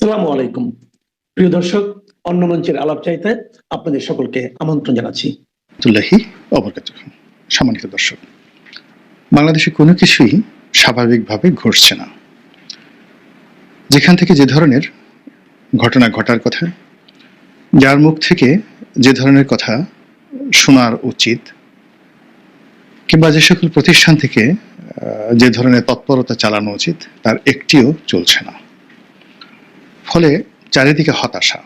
সালামু আলাইকুম। প্রিয় দর্শক, অন্য মঞ্চের আলাপ চাইতে আপনাদের সকলকে আমন্ত্রণ জানাচ্ছি। সম্মানিত দর্শক, বাংলাদেশে কোনো কিছুই স্বাভাবিকভাবে ঘটছে না। যেখান থেকে যে ধরনের ঘটনা ঘটার কথা, যার মুখ থেকে যে ধরনের কথা শোনার উচিত, কিংবা যে সকল প্রতিষ্ঠান থেকে যে ধরনের তৎপরতা চালানো উচিত, তার একটিও চলছে না। ফলে চারিদিকে হতাশা,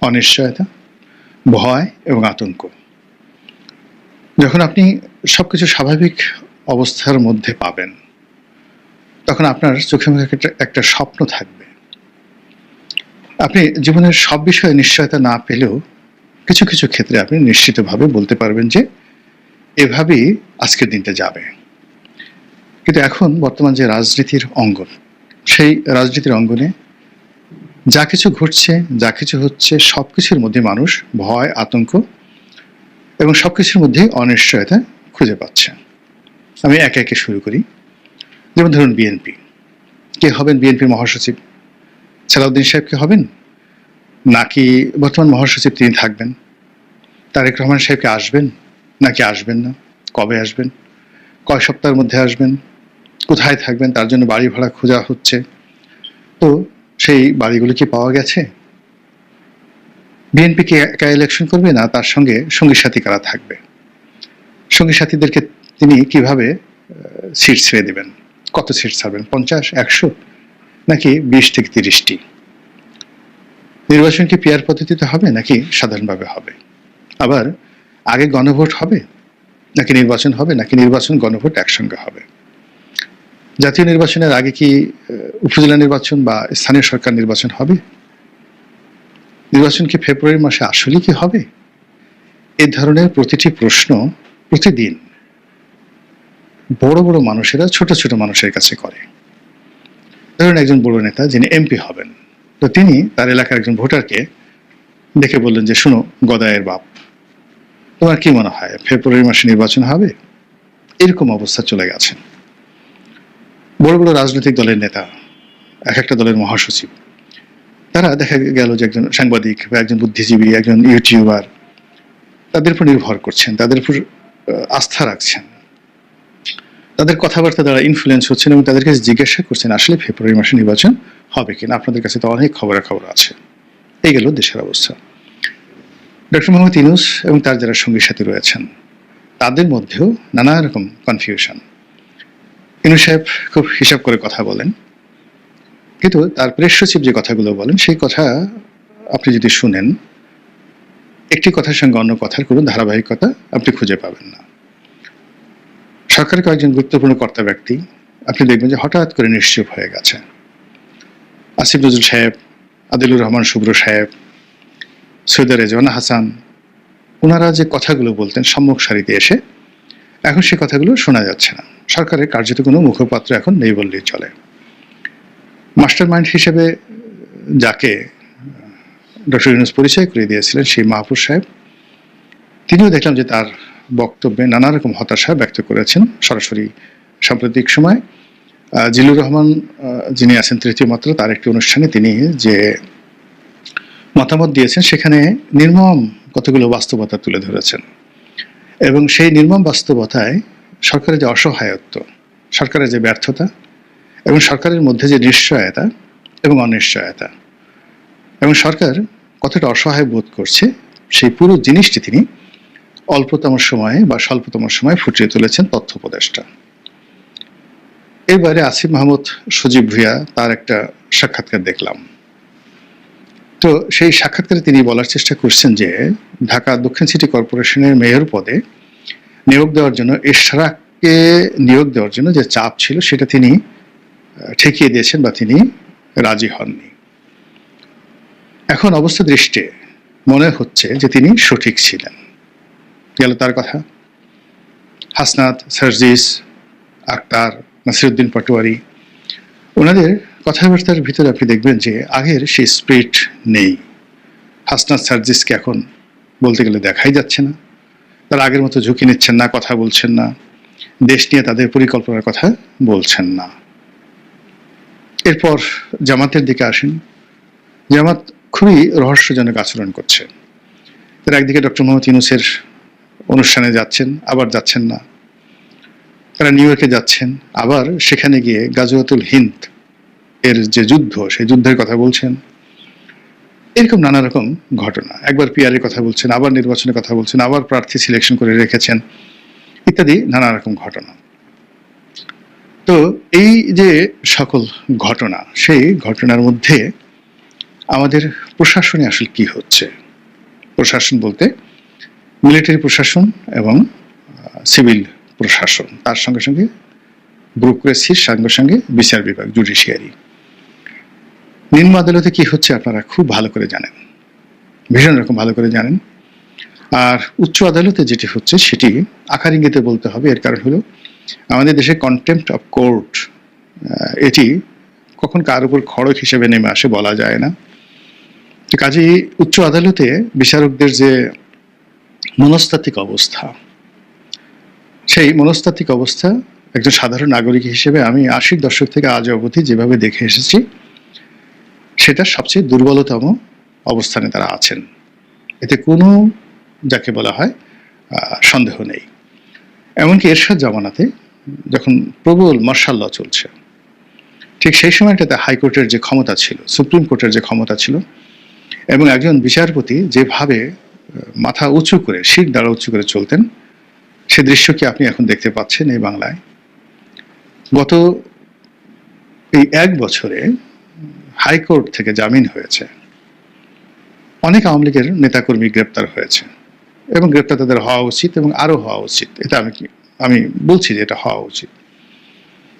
অনিশ্চয়তা, ভয় এবং আতঙ্ক। যখন আপনি সবকিছু স্বাভাবিক অবস্থার মধ্যে পাবেন, তখন আপনার চোখে মুখে একটা একটা স্বপ্ন থাকবে। আপনি জীবনের সব বিষয়ে নিশ্চয়তা না পেলেও কিছু কিছু ক্ষেত্রে আপনি নিশ্চিতভাবে বলতে পারবেন যে, এভাবেই আজকের দিনটা যাবে। কিন্তু এখন বর্তমান যে রাজনীতির অঙ্গন, সেই রাজনীতির অঙ্গনে যা কিছু ঘটছে, যা কিছু হচ্ছে সব কিছুর মধ্যে মানুষ ভয়, আতঙ্ক এবং সব কিছুর মধ্যে অনিশ্চয়তা খুঁজে পাচ্ছে। আমি একে একে শুরু করি। যেমন ধরুন বিএনপি কে হবেন বিএনপির মহাসচিব? সালাউদ্দিন সাহেব কে হবেন? নাকি বর্তমান মহাসচিব তিনি থাকবেন? তারেক রহমান সাহেবকে আসবেন? নাকি আসবেন না? কবে আসবেন? কয় সপ্তাহের মধ্যে আসবেন? কোথায় থাকবেন? তার জন্য বাড়ি ভাড়া খোঁজা হচ্ছে। তো সেই বাড়িগুলো কি পাওয়া গেছে? বিএনপি কি একা ইলেকশন করবে না, তার সঙ্গে সঙ্গী সাথী কারা থাকবে? সঙ্গী সাথীদেরকে তিনি কীভাবে সিট ছেড়ে দেবেন? কত সিট ছাড়বেন? পঞ্চাশ, একশো? নাকি বিশ থেকে তিরিশটি? নির্বাচন কি পিয়ার পদ্ধতিতে হবে, নাকি সাধারণভাবে হবে? আবার আগে গণভোট হবে, নাকি নির্বাচন হবে, নাকি নির্বাচন গণভোট একসঙ্গে হবে? জাতীয় নির্বাচনের আগে কি উপজেলা নির্বাচন বা স্থানীয় সরকার নির্বাচন হবে? নির্বাচন কি ফেব্রুয়ারি মাসে আসলে কি হবে? এই ধরনের প্রতিটি প্রশ্ন প্রতিদিন বড় বড় মানুষেরা, ছোট ছোট মানুষের কাছে করে। ধরুন একজন বড় নেতা যিনি এমপি হবেন, তো তিনি তার এলাকার একজন ভোটারকে দেখে বললেন যে, শুনো গদায়ের বাপ, তোমার কি মনে হয়, ফেব্রুয়ারি মাসে নির্বাচন হবে? এরকম অবস্থা চলে গেছে। বড় বড় রাজনৈতিক দলের নেতা, এক একটা দলের মহাসচিব, তারা দেখা গেল যে একজন সাংবাদিক বা একজন বুদ্ধিজীবী, একজন ইউটিউবার, তাদের উপর নির্ভর করছেন, তাদের উপর আস্থা রাখছেন। তাদের কথাবার্তা দ্বারা ইনফ্লুয়েন্স হচ্ছেন এবং তাদের কাছে জিজ্ঞাসা করছেন, আসলে ফেব্রুয়ারি মাসে নির্বাচন হবে কিনা? আপনাদের কাছে তো অনেক খবরাখবর আছে। এই গেল দেশের অবস্থা। ডক্টর মোহাম্মদ ইনুস এবং তার যারা সঙ্গী সাথী রয়েছেন, তাদের মধ্যেও নানা রকম কনফিউশন ইনু সাহেব খুব হিসাব করে কথা বলেন। কিন্তু তার প্রেস সচিব যে কথাগুলো বলেন, সেই কথা আপনি যদি শুনেন, একটি কথার সঙ্গে অন্য কথার কোনো ধারাবাহিকতা আপনি খুঁজে পাবেন না। সরকারের কয়েকজন গুরুত্বপূর্ণ কর্তা ব্যক্তি, আপনি দেখবেন যে হঠাৎ করে নিশ্চুপ হয়ে গেছে আসিফ নজরুল সাহেব, আদিলুর রহমান শুভ্র সাহেব, সৈয়দ রেজওয়ানা হাসান ওনারা যে কথাগুলো বলতেন সম্মুখ সারিতে এসে এখন সে কথাগুলো শোনা যাচ্ছে না। সরকারের কার্যত কোনো মুখপাত্র এখন নেই বললেই চলে। মাস্টার মাইন্ড হিসেবে যাকে ডক্টর ইউনুস পরিচয় করে দিয়েছিলেন, সেই মাহফুজ সাহেব, তিনিও দেখলাম যে তার বক্তব্যে নানা রকম হতাশা ব্যক্ত করেছেন। সরাসরি সাম্প্রতিক সময় জিলুর রহমান যিনি আছেন তৃতীয় মাত্র, তার একটি অনুষ্ঠানে তিনি যে মতামত দিয়েছেন, সেখানে নির্মম কতগুলো বাস্তবতা তুলে ধরেছেন। এবং সেই নির্মম বাস্তবতায় সরকারের যে অসহায়ত্ব, সরকারের যে ব্যর্থতা এবং সরকারের মধ্যে যে নিশ্চয়তা এবং অনিশ্চয়তা এবং সরকার কতটা অসহায় বোধ করছে, সেই পুরো জিনিসটি তিনি অল্পতম সময়ে বা স্বল্পতম সময়ে ফুটিয়ে তুলেছেন তথ্য উপদেষ্টা। এর বাইরে আসিফ মাহমুদ সজীব ভুইয়া তার একটা সাক্ষাৎকার দেখলাম। তো সেই সাক্ষাৎকারে তিনি বলার চেষ্টা করছেন যে ঢাকা দক্ষিণ সিটি কর্পোরেশনের মেয়র পদে নিয়োগ দেওয়ার জন্য ইশরাককে নিয়োগ দেওয়ার জন্য যে চাপ ছিল সেটা তিনি ঠেকিয়ে দিয়েছেন বা তিনি রাজি হননি। এখন অবস্থা দৃষ্টে মনে হচ্ছে যে তিনি সঠিক ছিলেন। গেল তার কথা। হাসনাত, সার্জিস, আক্তার, নাসিরুদ্দিন পাটোয়ারি ওনাদের কথাবার্তার ভিতরে আপনি দেখবেন যে আগের সেই স্পিরিট নেই। হাসনাত সার্জিসকে এখন বলতে গেলে দেখাই যাচ্ছে না। তারা আগের মতো ঝুঁকি নিচ্ছেন না, কথা বলছেন না। দেশ নিয়ে তাদের পরিকল্পনার কথা বলছেন না। এরপর জামাতের দিকে আসেন। জামাত খুবই রহস্যজনক আচরণ করছে। তারা একদিকে ডক্টর মোহাম্মদ ইউনুসের অনুষ্ঠানে যাচ্ছেন, আবার যাচ্ছেন না। তারা নিউ ইয়র্কে যাচ্ছেন। আবার সেখানে গিয়ে গাজওয়াতুল হিন্দ এর যে যুদ্ধ, সেই যুদ্ধের কথা বলছেন। এরকম নানা রকম ঘটনা। একবার পিয়ারের কথা বলছেন, আবার নির্বাচনের কথা বলছেন, আবার প্রার্থী সিলেকশন করে রেখেছেন, ইত্যাদি নানা রকম ঘটনা। তো এই যে সকল ঘটনা, সেই ঘটনার মধ্যে আমাদের প্রশাসনে আসলে কি হচ্ছে? প্রশাসন বলতে মিলিটারি প্রশাসন এবং সিভিল প্রশাসন। তার সঙ্গে সঙ্গে ব্যুরোক্রেসির সঙ্গে সঙ্গে বিচার বিভাগ, জুডিশিয়ারি। নিম্ন আদালতে কি হচ্ছে আপনারা খুব ভালো করে জানেন। ভীষণ রকম ভালো করে জানেন। আর উচ্চ আদালতে যেটি হচ্ছে সেটি আকার ইঙ্গিতে বলতে হবে। এর কারণ হলো আমাদের দেশে কন্টেম্পট অফ কোর্ট এটি কখন কার উপর খড়ক হিসেবে নেমে আসে বলা যায় না। কাজেই উচ্চ আদালতে বিচারকদের যে মনস্তাত্ত্বিক অবস্থা সেই মনস্তাত্ত্বিক অবস্থা একজন সাধারণ নাগরিক হিসেবে আমি আশির দশক থেকে আজ অবধি যেভাবে দেখে এসেছি সেটা সবচেয়ে দুর্বলতম অবস্থানে তারা আছেন। এতে কোনো যাকে বলা হয় সন্দেহ নেই। এমনকি এরশাদ জামানাতে যখন প্রবল মার্শাল ল চলছে, ঠিক সেই সময়টাতে হাইকোর্টের যে ক্ষমতা ছিল, সুপ্রিম কোর্টের যে ক্ষমতা ছিল, এবং একজন বিচারপতি যেভাবে মাথা উঁচু করে, শির দ্বারা উঁচু করে চলতেন সে দৃশ্য কি আপনি এখন দেখতে পাচ্ছেন এই বাংলায়। গত এই এক বছরে হাইকোর্ট থেকে জামিন হয়েছে। অনেক আওয়ামী লীগের নেতাকর্মী গ্রেপ্তার হয়েছে এবং গ্রেপ্তার তাদের হওয়া উচিত এবং আরও হওয়া উচিত। এটা আমি আমি বলছি যে এটা হওয়া উচিত।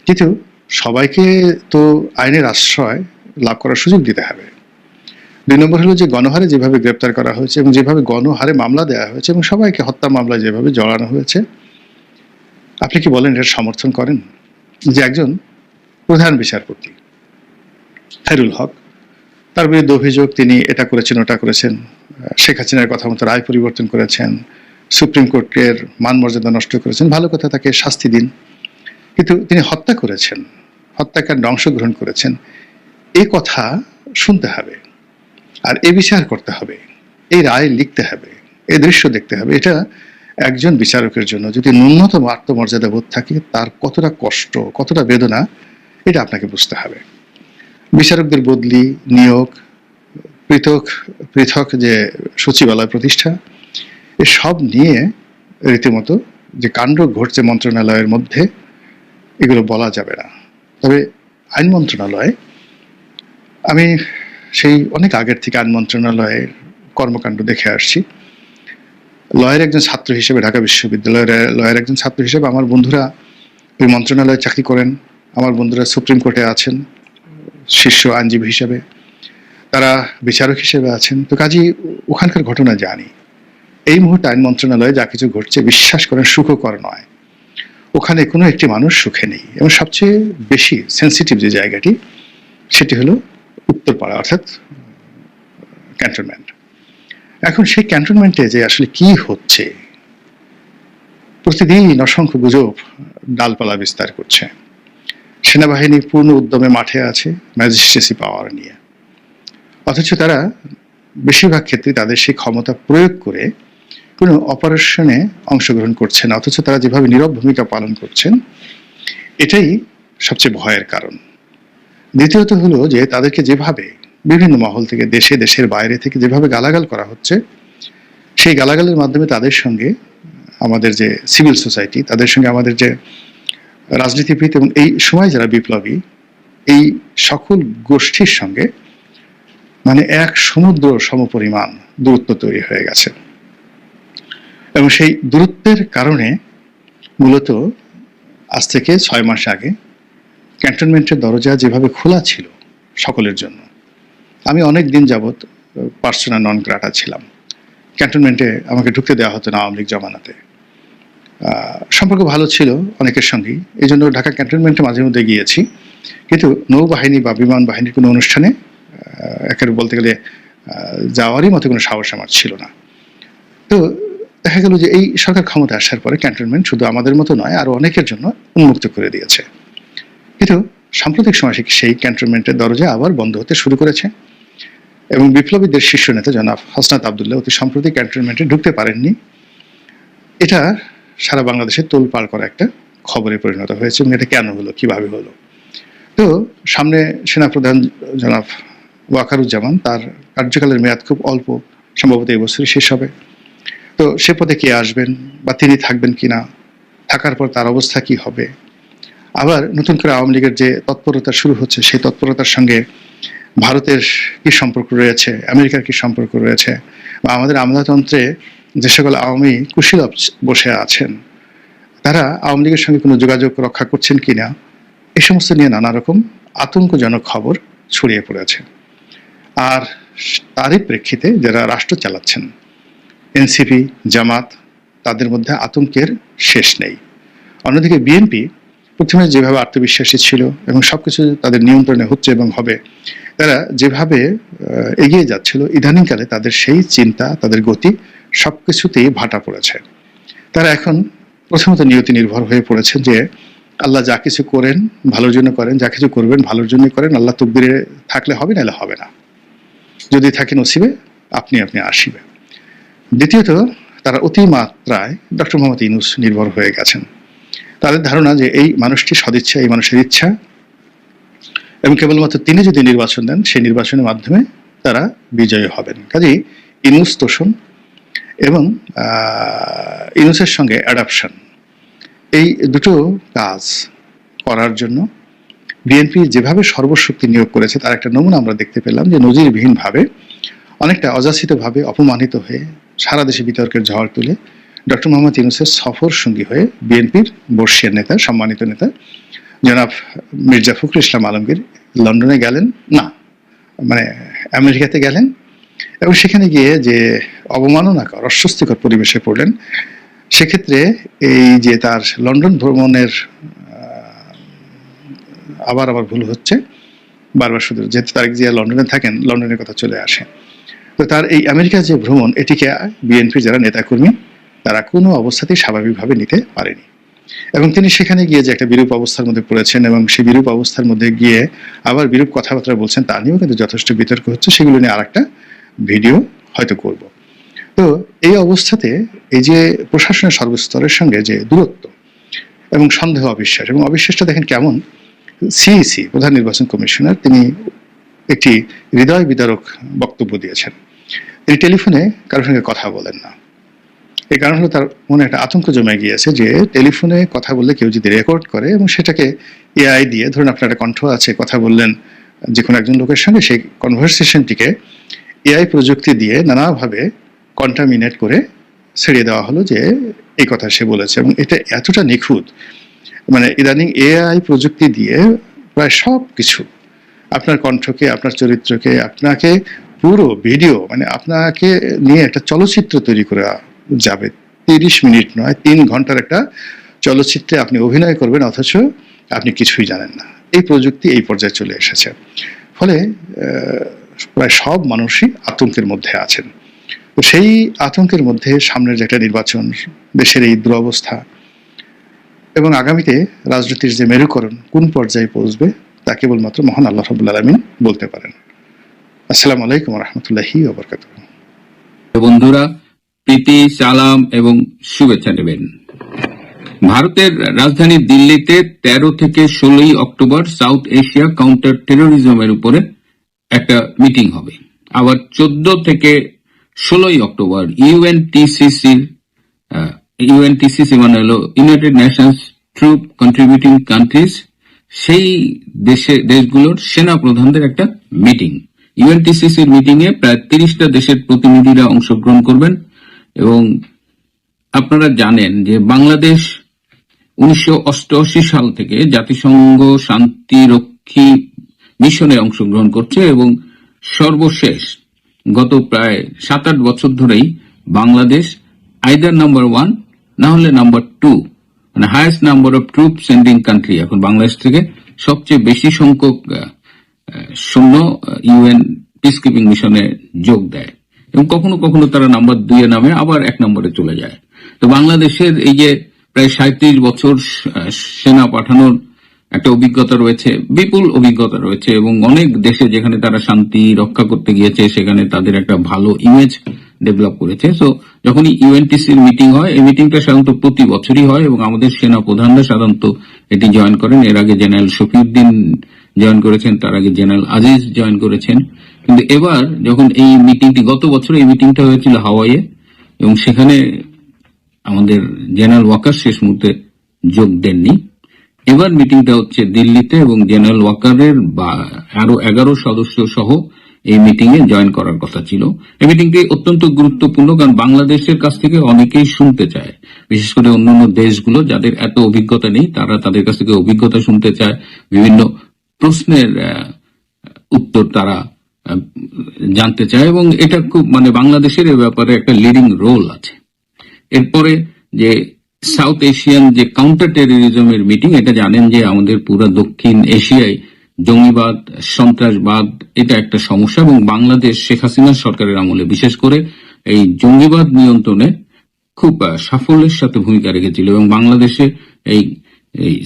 কিন্তু সবাইকে তো আইনের আশ্রয় লাভ করার সুযোগ দিতে হবে। দুই নম্বর হলো যে গণহারে যেভাবে গ্রেপ্তার করা হয়েছে এবং যেভাবে গণহারে মামলা দেওয়া হয়েছে এবং সবাইকে হত্যা মামলায় যেভাবে জড়ানো হয়েছে, আপনি কি বলেন এর সমর্থন করেন? যে একজন প্রধান বিচারপতি, খায়রুল হক, তার বিরুদ্ধে অভিযোগ তিনি এটা করেছেন, ওটা করেছেন শেখ হাসিনার কথা মতো রায় পরিবর্তন করেছেন, সুপ্রিম কোর্টের মান মর্যাদা নষ্ট করেছেন, ভালো কথা তাকে শাস্তি দিন। কিন্তু তিনি হত্যা করেছেন, হত্যাকাণ্ড অংশগ্রহণ করেছেন। এই কথা শুনতে হবে। আর এ বিচার করতে হবে, এই রায় লিখতে হবে এই দৃশ্য দেখতে হবে। এটা একজন বিচারকের জন্য যদি ন্যূনতম আত্মমর্যাদা বোধ থাকে, তার কতটা কষ্ট, কতটা বেদনা, এটা আপনাকে বুঝতে হবে। বিচারকদের বদলি, নিয়োগ, পৃথক পৃথক যে সচিবালয় প্রতিষ্ঠা এসব নিয়ে রীতিমতো যে কাণ্ড ঘটছে মন্ত্রণালয়ের মধ্যে, এগুলো বলা যাবে না। তবে আইন মন্ত্রণালয়, আমি সেই অনেক আগের থেকে আইন মন্ত্রণালয়ের কর্মকাণ্ড দেখে আসছি। লয়ের একজন ছাত্র হিসেবে ঢাকা বিশ্ববিদ্যালয়ের, লয়ের একজন ছাত্র হিসেবে আমার বন্ধুরা ওই মন্ত্রণালয়ে চাকরি করেন, আমার বন্ধুরা সুপ্রিম কোর্টে আছেন, শীর্ষ আইনজীবী হিসেবে, তারা বিচারক হিসেবে আছেন। তো কাজেই ওখানকার ঘটনা জানি। এই মুহূর্তে আইন মন্ত্রণালয়ে যা কিছু ঘটছে, বিশ্বাস করেন সুখকর নয়। ওখানে কোনো একটি মানুষ সুখে নেই। এবং সবচেয়ে বেশি সেন্সিটিভ যে জায়গাটি, সেটি হলো উত্তরপাড়া অর্থাৎ ক্যান্টনমেন্ট এখন সেই ক্যান্টনমেন্টে যে আসলে কি হচ্ছে, প্রতিদিন অসংখ্য গুজব ডালপালা বিস্তার করছে। সেনাবাহিনী পূর্ণ উদ্যমে মাঠে আছে ম্যাজিস্ট্রেসি পাওয়ার নিয়ে। অথচ তারা বেশিরভাগ ক্ষেত্রে তাদের সেই ক্ষমতা প্রয়োগ করে কোনো অপারেশনে অংশগ্রহণ করছে না, অথচ তারা যেভাবে নীরব ভূমিকা পালন করছেন, এটাই সবচেয়ে ভয়ের কারণ। দ্বিতীয়ত হলো যে তাদেরকে যেভাবে বিভিন্ন মহল থেকে দেশে, দেশের বাইরে থেকে যেভাবে গালাগাল করা হচ্ছে, সেই গালাগালের মাধ্যমে তাদের সঙ্গে আমাদের যে সিভিল সোসাইটি, তাদের সঙ্গে আমাদের যে রাজনীতিবিদ এবং এই সময় যারা বিপ্লবী, এই সকল গোষ্ঠীর সঙ্গে মানে এক সমুদ্র সমপরিমাণ দূরত্ব তৈরি হয়ে গেছে। এবং সেই দূরত্বের কারণে মূলত আজ থেকে ছয় মাস আগে ক্যান্টনমেন্টের দরজা যেভাবে খোলা ছিল সকলের জন্য আমি অনেক দিন যাবৎ পার্সোনা নন গ্রাটা ছিলাম। ক্যান্টনমেন্টে আমাকে ঢুকতে দেওয়া হতো না আওয়ামী লীগ জমানাতে। সম্পর্ক ভালো ছিল অনেকের সঙ্গেই এই জন্য ঢাকা ক্যান্টনমেন্টে মাঝে মধ্যে গিয়েছি। কিন্তু নৌবাহিনী বা বিমান বাহিনীর কোনো অনুষ্ঠানে আহ, একেবারে বলতে গেলে যাওয়ারই মতো কোনো সাহস আমার ছিল না। তো দেখা গেল যে এই সরকার ক্ষমতা আসার পরে ক্যান্টনমেন্ট শুধু আমাদের মতো নয় আরও অনেকের জন্য উন্মুক্ত করে দিয়েছে। কিন্তু সাম্প্রতিক সময় সেই ক্যান্টনমেন্টের দরজা আবার বন্ধ হতে শুরু করেছে। এবং বিপ্লবীদের শীর্ষ নেতা জনাব হাসনাত আবদুল্লাহ অতি সম্প্রতি ক্যান্টনমেন্টে ঢুকতে পারেননি। এটা সারা বাংলাদেশে তোলপাড় করা একটা খবরে পরিণত হয়েছে এবং এটা কেন হলো, কীভাবে হলো? তো সামনে সেনাপ্রধান জনাব ওয়াকারুজ্জামান, তার কার্যকালের মেয়াদ খুব অল্প, সম্ভবত এই বছরই শেষ হবে। তো সে পদে কে আসবেন বা তিনি থাকবেন কিনা, থাকার পর তার অবস্থা কি হবে? আবার নতুন করে আওয়ামী লীগের যে তৎপরতা শুরু হচ্ছে, সেই তৎপরতার সঙ্গে ভারতের কি সম্পর্ক রয়েছে, আমেরিকার কি সম্পর্ক রয়েছে, বা আমাদের আমলাতন্ত্রে যে সকল আওয়ামী কুশীলব বসে আছেন, তারা আওয়ামী লীগের সঙ্গে কোনো যোগাযোগ রক্ষা করছেন কি না এই সমস্ত নিয়ে নানা রকম আতঙ্কজনক খবর ছড়িয়ে পড়েছে। আর তারই প্রেক্ষিতে যারা রাষ্ট্র চালাচ্ছেন, এনসিপি, জামাত, তাদের মধ্যে আতঙ্কের শেষ নেই। অন্যদিকে বিএনপি প্রথমে যেভাবে আত্মবিশ্বাসী ছিল এবং সবকিছু তাদের নিয়ন্ত্রণে হচ্ছে এবং হবে, তারা যেভাবে এগিয়ে যাচ্ছিল, ইদানিংকালে তাদের সেই চিন্তা, তাদের গতি সবকিছুতেই ভাটা পড়েছে। তারা এখন প্রথমত নিয়তি নির্ভর হয়ে পড়েছে যে আল্লাহ যা কিছু করেন ভালোর জন্য করেন, যা কিছু করবেন ভালোর জন্য করেন, আল্লাহ তকদিরে থাকলে হবে, নাহলে হবে না। যদি থাকে নসিবে, আপনি আপনি আসিবে। দ্বিতীয়ত, তারা অতিমাত্রায় ডক্টর মোহাম্মদ ইনুস নির্ভর হয়ে গেছেন। তাদের ধারণা যে এই মানুষটি সদিচ্ছা, এই মানুষের ইচ্ছা। এবং কেবলমাত্র তিনি যদি নির্বাচন দেন, সেই নির্বাচনের মাধ্যমে তারা বিজয়ী হবেন। কাজেই ইনুস তোষণ এবং ইনুসের সঙ্গে অ্যাডাপশন, এই দুটো কাজ করার জন্য বিএনপি যেভাবে সর্বশক্তি নিয়োগ করেছে, তার একটা নমুনা আমরা দেখতে পেলাম যে নজিরবিহীনভাবে অনেকটা অযাচিতভাবে অপমানিত হয়ে সারা দেশে বিতর্কের ঝড় তুলে ডক্টর মোহাম্মদ ইউনুসের সফর সঙ্গী হয়ে বিএনপির বর্ষিয়ার নেতা, সম্মানিত নেতা, জনাব মির্জা ফখরুল ইসলাম আলমগীর লন্ডনে গেলেন। না মানে আমেরিকাতে গেলেন এবং সেখানে গিয়ে যে অবমাননাকর, অস্বস্তিকর পরিবেশে পড়লেন, সেক্ষেত্রে এই যে তার লন্ডন ভ্রমণের আবার আবার ভুল হচ্ছে। বারবার শুধু যেহেতু তারেক জিয়া লন্ডনে থাকেন, লন্ডনের কথা চলে আসে। তো তার এই আমেরিকা যে ভ্রমণ, এটিকে বিএনপি যারা নেতাকর্মী তারা কোনো অবস্থাতেই স্বাভাবিকভাবে নিতে পারেনি। এবং তিনি সেখানে গিয়ে যে একটা বিরূপ অবস্থার মধ্যে পড়েছেন এবং সেই বিরূপ অবস্থার মধ্যে গিয়ে আবার বিরূপ কথাবার্তা বলছেন, তা নিয়েও কিন্তু যথেষ্ট বিতর্ক হচ্ছে। সেগুলো নিয়ে আরেকটা ভিডিও হয়তো করব। তো এই অবস্থাতে এই যে প্রশাসনের সর্বস্তরের সঙ্গে যে দূরত্ব এবং সন্দেহ, অবিশ্বাস এবং অবিশ্বাসটা দেখেন কেমন? সিইসি, প্রধান নির্বাচন কমিশনার, তিনি একটি হৃদয় বিদারক বক্তব্য দিয়েছেন। তিনি টেলিফোনে কারোর সঙ্গে কথা বলেন না। এই কারণ হলো তার মনে একটা আতঙ্ক জমে গিয়েছে যে টেলিফোনে কথা বললে কেউ যদি রেকর্ড করে এবং সেটাকে এআই দিয়ে, ধরুন আপনার একটা কণ্ঠ আছে, কথা বললেন যে কোনো একজন লোকের সঙ্গে, সেই কনভারসেশনটিকে এআই প্রযুক্তি দিয়ে নানাভাবে কন্টামিনেট করে ছেড়ে দেওয়া হলো যে এই কথা সে বলেছে এবং এটা এতটা নিখুঁত। মানে ইদানিং এআই প্রযুক্তি দিয়ে প্রায় সব কিছু, আপনার কণ্ঠকে, আপনার চরিত্রকে, আপনাকে পুরো ভিডিও মানে আপনাকে নিয়ে একটা চলচ্চিত্র তৈরি করা যাবে। তিরিশ মিনিট নয়, তিন ঘণ্টার একটা চলচ্চিত্রে আপনি অভিনয় করবেন, অথচ আপনি কিছুই জানেন না। এই প্রযুক্তি এই পর্যায়ে চলে এসেছে। ফলে প্রায় সব মানুষই আতঙ্কের মধ্যে আছেন। তো সেই আতঙ্কের মধ্যে সামনের একটা নির্বাচন, দেশের এই দুরবস্থা, এবং আগামীতে রাজনীতির যে মেরুকরণ, কোন পর্যায়ে পৌঁছবে, তা কেবলমাত্র মহান আল্লাহ রবুল্লা আলমিন বলতে পারেন। আসসালামু আলাইকুম রহমতুল্লাহি বন্ধুরা প্রীতি, সালাম এবং শুভেচ্ছা নেবেন। ভারতের রাজধানী দিল্লিতে তেরো থেকে ষোলোই অক্টোবর সাউথ এশিয়া কাউন্টার টেরোরিজমের উপরে একটা মিটিং হবে। আবার চোদ্দ থেকে ষোলোই অক্টোবর ইউএনটিসিসির ইউএনটিসিসি মানে হলো United Nations troop contributing countries সেই দেশে, দেশগুলোর সেনা প্রধানদের একটা মিটিং। ইউএনটিসিসির মিটিং এ প্রায় তিরিশটা দেশের প্রতিনিধিরা অংশগ্রহণ করবেন। এবং আপনারা জানেন যে বাংলাদেশ উনিশশো অষ্টআশি সাল থেকে জাতিসংঘ শান্তিরক্ষী মিশনে অংশগ্রহণ করছে এবং সর্বশেষ গত প্রায় সাত আট বছর ধরেই বাংলাদেশ আইদার নাম্বার ওয়ান না হলে নাম্বার টু মানে highest number of troop sending country এখন বাংলাদেশ থেকে সবচেয়ে বেশি সংখ্যক সৈন্য ইউএন পিস কিপিং মিশনে যোগ দেয়। এবং কখনো কখনো তারা নাম্বার দুইয়ে নামে আবার এক নম্বরে চলে যায়। তো বাংলাদেশের এই যে প্রায় সাঁত্রিশ বছর সেনা পাঠানোর একটা অভিজ্ঞতা রয়েছে, বিপুল অভিজ্ঞতা রয়েছে এবং অনেক দেশে যেখানে তারা শান্তি রক্ষা করতে গিয়েছে, সেখানে তাদের একটা ভালো ইমেজ ডেভেলপ করেছে। সো যখনই ইউএনটিসির মিটিং হয়, এই মিটিংটা সাধারণত প্রতি বছরই হয় এবং আমাদের সেনা প্রধানরা সাধারণত এটি জয়েন করেন। এর আগে জেনারেল শফিউদ্দিন জয়েন করেছেন, তার আগে জেনারেল আজিজ জয়েন করেছেন। কিন্তু এবার যখন এই মিটিংটি গত বছর এই মিটিংটা হয়েছিল হাওয়াইয়ে, এবং সেখানে আমাদের জেনারেল ওয়াকার শেষ মুহূর্তে যোগ দেননি। এবার মিটিংটা হচ্ছে দিল্লিতে এবং জেনারেল ওয়াকারের বা আরও এগারো সদস্য সহ এই মিটিং এ জয়েন করার কথা ছিল। এই মিটিংটি অত্যন্ত গুরুত্বপূর্ণ কারণ বাংলাদেশের কাছ থেকে অনেকেই শুনতে চায়। বিশেষ করে অন্যান্য দেশগুলো যাদের এত অভিজ্ঞতা নেই, তারা তাদের কাছ থেকে অভিজ্ঞতা শুনতে চায়। বিভিন্ন প্রশ্নের উত্তর তারা জানতে চায় এবং এটা খুব মানে বাংলাদেশের এ ব্যাপারে একটা লিডিং রোল আছে। এরপরে যে সাউথ এশিয়ান যে কাউন্টার টেরোরিজমের মিটিং এটা জানেন যে আমাদের পুরো দক্ষিণ এশিয়ায় জঙ্গিবাদ, সন্ত্রাসবাদ, এটা একটা সমস্যা এবং বাংলাদেশ শেখ হাসিনা সরকারের আমলে, বিশেষ করে এই জঙ্গিবাদ নিয়ন্ত্রণে খুব সাফল্যের সাথে ভূমিকা রেখেছিল এবং বাংলাদেশে এই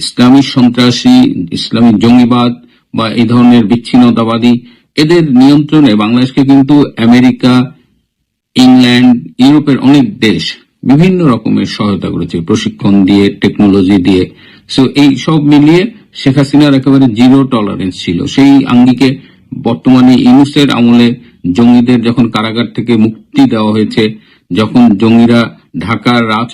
ইসলামী সন্ত্রাসী, ইসলামী জঙ্গিবাদ বা এই ধরনের বিচ্ছিন্নতাবাদী এদের নিয়ন্ত্রণে বাংলাদেশকে কিন্তু আমেরিকা, ইংল্যান্ড, ইউরোপের অনেক দেশ বিভিন্ন রকমের সহায়তা করেছে। প্রশিক্ষণ দিয়ে টেকনোলজি দিয়ে। সো এই সব মিলিয়ে শেখ হাসিনার একেবারে জিরো টলারেন্স ছিল। সেই আঙ্গিকে বর্তমানে ইউনুসের আমলে জঙ্গিদের যখন কারাগার থেকে মুক্তি দেওয়া হয়েছে, যখন জঙ্গিরা ঢাকার রাজ